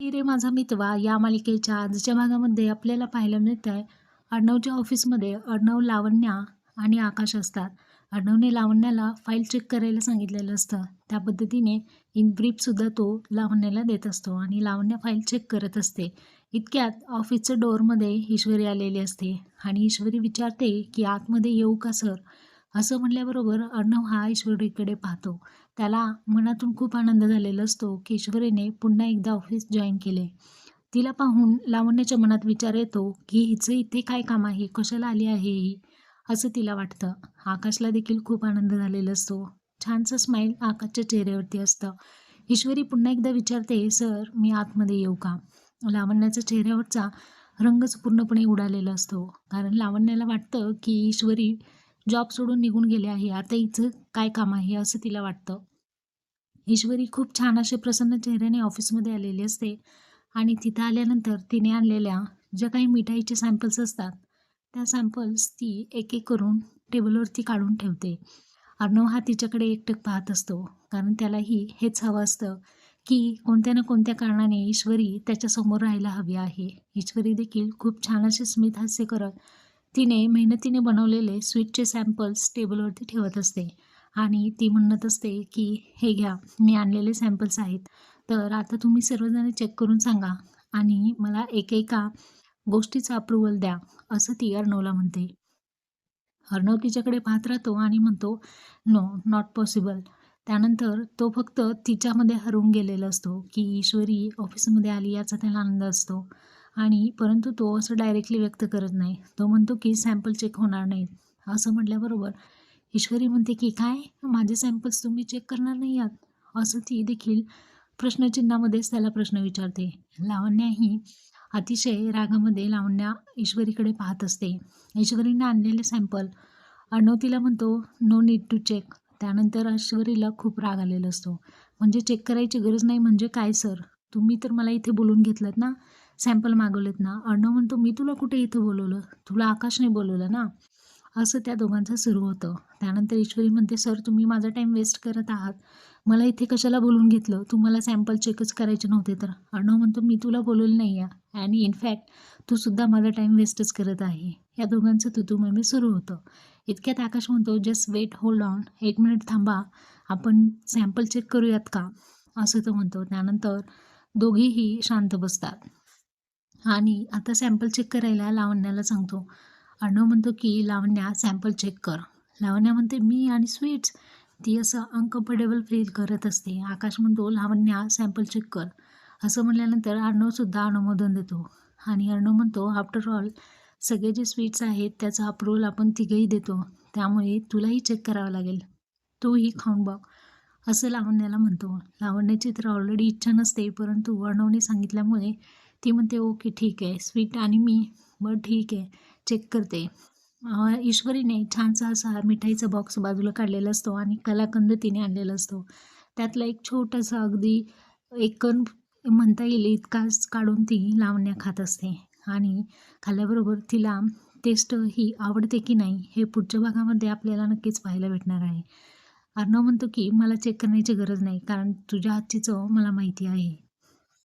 रे माझा मितवा या मालिकेच्या आजच्या भागामध्ये आपल्याला पाहायला मिळत आहे अर्णवच्या ऑफिसमध्ये अर्णव लावण्या आणि आकाश असतात. अर्णवने लावण्याला फाईल चेक करायला सांगितलेलं असतं. त्या पद्धतीने इन ब्रीफसुद्धा तो लावण्याला देत असतो आणि लावण्या फाईल चेक करत असते. इतक्यात ऑफिसच्या डोअरमध्ये ईश्वरी आलेली असते आणि ईश्वरी विचारते की आतमध्ये येऊ का सर? असं म्हणल्याबरोबर अर्णव हा ईश्वरीकडे पाहतो. त्याला मनातून खूप आनंद झालेला असतो. की ईश्वरीने पुन्हा एकदा ऑफिस जॉईन केले. तिला पाहून लावण्याच्या मनात विचार येतो की हिचं इथे काय काम आहे? कशाला आली आहे ही? असं तिला वाटतं. आकाशला देखील खूप आनंद झालेला असतो. छानसं स्माईल आकाशच्या चेहऱ्यावरती असतं. ईश्वरी पुन्हा एकदा विचारते सर मी आतमध्ये येऊ का? लावण्याच्या चेहऱ्यावरचा रंगच पूर्णपणे उडालेला असतो. कारण लावण्याला वाटतं की ईश्वरी जॉब सोडून निघून गेले आहे. आता हिचं काय काम आहे असं तिला वाटतं. ईश्वरी खूप छान असे प्रसन्न चेहऱ्याने ऑफिसमध्ये आलेली असते. आणि तिथं आल्यानंतर तिने आणलेल्या ज्या काही मिठाईचे सॅम्पल्स असतात त्या सॅम्पल्स ती एक एक करून टेबलवरती काढून ठेवते. अर्णव हा तिच्याकडे एकटक पाहत असतो कारण त्यालाही हेच हवं असतं की कोणत्या ना कोणत्या कारणाने ईश्वरी त्याच्यासमोर राहायला हवी आहे. ईश्वरी देखील खूप छान असे स्मित हास्य करत तिने मेहनतीने बनवलेले स्वीटचे सॅम्पल्स टेबलवरती ठेवत असते. आणि ती म्हणत असते की हे घ्या मी आणलेले सॅम्पल्स आहेत. तर आता तुम्ही सर्वजण चेक करून सांगा आणि मला एकेका गोष्टीचा अप्रुव्हल द्या असं ती अर्णवला म्हणते. अर्णव तिच्याकडे पाहत राहतो आणि म्हणतो नो नॉट पॉसिबल त्यानंतर तो फक्त तिच्यामध्ये हरवून गेलेला असतो की ईश्वरी ऑफिसमध्ये आली याचा त्याला आनंद असतो. आणि परंतु तो असं डायरेक्टली व्यक्त करत नाही. तो म्हणतो की सॅम्पल चेक होणार नाहीत. असं म्हटल्याबरोबर ईश्वरी म्हणते की काय? माझे सॅम्पल्स तुम्ही चेक करणार नाही आहात? असं ती देखील प्रश्नचिन्हामध्येच त्याला प्रश्न विचारते. लावण्या ही अतिशय रागामध्ये लावण्या ईश्वरीकडे पाहत असते. ईश्वरीने आणलेले सॅम्पल अर्णव म्हणतो नो नीड टू चेक त्यानंतर ईश्वरीला खूप राग आलेला असतो. म्हणजे चेक करायची गरज नाही म्हणजे काय सर तुम्ही तर मला इथे बोलून घेतलं ना? सॅम्पल मागवलेत ना. अर्णव म्हणतो मी तुला कुठे इथं बोलवलं? तुला आकाशने बोलवलं ना? असं त्या दोघांचं सुरू होतं. त्यानंतर ईश्वरी म्हणते सर तुम्ही माझा टाईम वेस्ट करत आहात. मला इथे कशाला बोलून घेतलं? तुम्हाला सॅम्पल चेकच करायचे नव्हते तर. अर्णव म्हणतो मी तुला बोलवलं नाही आहे आणि इनफॅक्ट तू सुद्धा माझा टाईम वेस्टच करत आहे. या दोघांचं तुतू सुरू होतं. इतक्यात आकाश म्हणतो जस्ट वेट होल्ड ऑन एक मिनिट थांबा. आपण सॅम्पल चेक करूयात का? असं तो म्हणतो. त्यानंतर दोघेही शांत बसतात. आणि आता सॅम्पल चेक करायला लावण्याला सांगतो. अर्णव म्हणतो की लावण्या सॅम्पल चेक कर. लावण्या म्हणते मी आणि स्वीट्स. ती असं अनकम्फर्टेबल फील करत असते. आकाश म्हणतो लावण्या सॅम्पल चेक कर. असं म्हणल्यानंतर अर्णवसुद्धा अनुमोदन देतो. आणि अर्णव म्हणतो आफ्टर ऑल सगळे जे स्वीट्स आहेत त्याचा अप्रूव्हल आपण तिघंही देतो. त्यामुळे तुलाही चेक करावं लागेल. तूही खाऊन बघ. असं लावण्याला म्हणतो. लावण्याची तर ऑलरेडी इच्छा नसते परंतु अर्णवने सांगितल्यामुळे ती म्हणते ओके ठीक आहे स्वीट आणि मी बरं ठीक आहे चेक करते. ईश्वरीने छानसा असा मिठाईचा बॉक्स बाजूला काढलेला असतो आणि कलाकंद तिने आणलेला असतो. त्यातला एक छोटासा अगदी एक कण म्हणता येईल इतकाच काढून ती लावण्या खात असते. आणि खाल्ल्याबरोबर तिला टेस्ट ही आवडते की नाही हे पुढच्या भागामध्ये आपल्याला नक्कीच पाहायला भेटणार आहे. अर्णव म्हणतो की मला चेक करण्याची गरज नाही कारण तुझ्या हातची चव मला माहिती आहे.